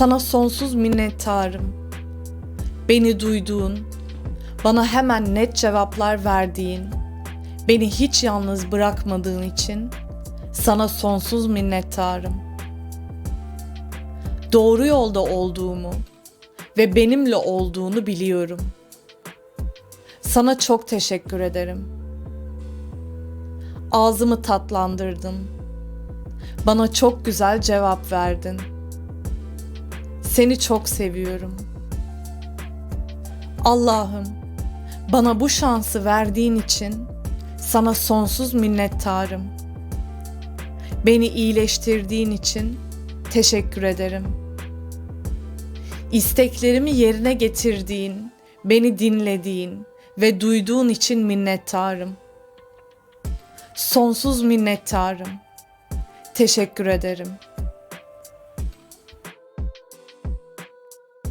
Sana sonsuz minnettarım. Beni duyduğun, bana hemen net cevaplar verdiğin, beni hiç yalnız bırakmadığın için sana sonsuz minnettarım. Doğru yolda olduğumu ve benimle olduğunu biliyorum. Sana çok teşekkür ederim. Ağzımı tatlandırdın. Bana çok güzel cevap verdin. Seni çok seviyorum. Allah'ım, bana bu şansı verdiğin için sana sonsuz minnettarım. Beni iyileştirdiğin için teşekkür ederim. İsteklerimi yerine getirdiğin, beni dinlediğin ve duyduğun için minnettarım. Sonsuz minnettarım. Teşekkür ederim.